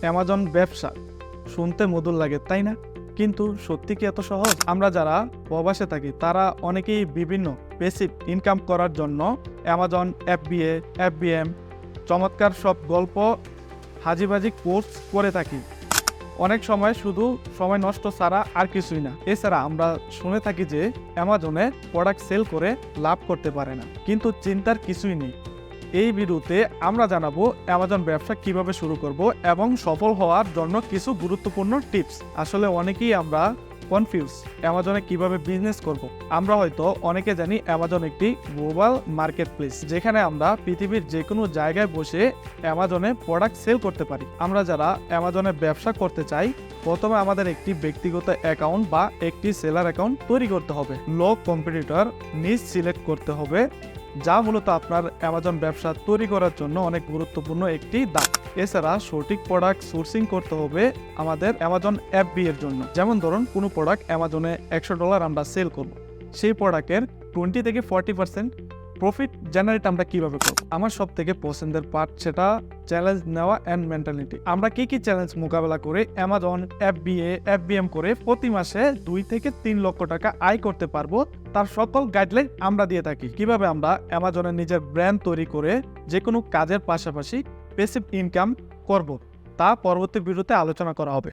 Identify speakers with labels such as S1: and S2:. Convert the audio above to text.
S1: Amazon ব্যবসা। শুনতে মধুর লাগে, তাই না? কিন্তু সত্যি কি এত সহজ? আমরা যারা প্রবাসে থাকি, তারা অনেকেই বিভিন্ন বেসিক ইনকাম করার জন্য অ্যামাজন, এফবিএ, এফবিএম, চমৎকার সব গল্প হাজিবাজি কোর্স করে থাকি। অনেক সময় শুধু সময় নষ্ট ছাড়া আর কিছুই না। এছাড়া আমরা শুনে থাকি যে অ্যামাজনে প্রোডাক্ট সেল করে লাভ করতে পারে না। কিন্তু চিন্তার কিছুই নেই। এই ভিডিওতে আমরা জানাব অ্যামাজন ব্যবসা কীভাবে শুরু করব এবং সফল হওয়ার জন্য কিছু গুরুত্বপূর্ণ টিপস। আসলে অনেকেই আমরা কনফিউজ অ্যামাজনে কীভাবে বিজনেস করব। আমরা হয়তো অনেকে জানি অ্যামাজন একটি গ্লোবাল মার্কেট প্লেস যেখানে আমরা পৃথিবীর যে কোনো জায়গায় বসে অ্যামাজনে প্রোডাক্ট সেল করতে পারি। আমরা যারা অ্যামাজনে ব্যবসা করতে চাই, প্রথমে আমাদের একটি ব্যক্তিগত অ্যাকাউন্ট বা একটি সেলার অ্যাকাউন্ট তৈরি করতে হবে। লো কম্পিটিটর নিজ সিলেক্ট করতে হবে। যা মূলত আপনার অ্যামাজন ব্যবসা তৈরি করার জন্য অনেক গুরুত্বপূর্ণ একটি দাগ। এছাড়া সঠিক প্রোডাক্ট সোর্সিং করতে হবে আমাদের অ্যামাজন অ্যাপ বি এর জন্য। যেমন ধরুন, কোনো প্রোডাক্ট অ্যামাজনে একশো ডলার আমরা সেল করব। সেই প্রোডাক্টের টোয়েন্টি থেকে ফর্টি পার্সেন্ট প্রফিট জেনারেট আমরা কীভাবে করব? আমার সব থেকে পছন্দের পার্ট সেটা চ্যালেঞ্জ নেওয়া অ্যান্ড মেন্টালিটি আমরা কি কি চ্যালেঞ্জ মোকাবেলা করে অ্যামাজন এফ এফবিএ এফবিএম করে প্রতি মাসে দুই থেকে তিন লক্ষ টাকা আয় করতে পারব তার সকল গাইডলাইন আমরা দিয়ে থাকি। কীভাবে আমরা অ্যামাজনের নিজের ব্র্যান্ড তৈরি করে যে কোনো কাজের পাশাপাশি পেসিভ ইনকাম করব, তা পরবর্তী ভিডিওতে আলোচনা করা হবে।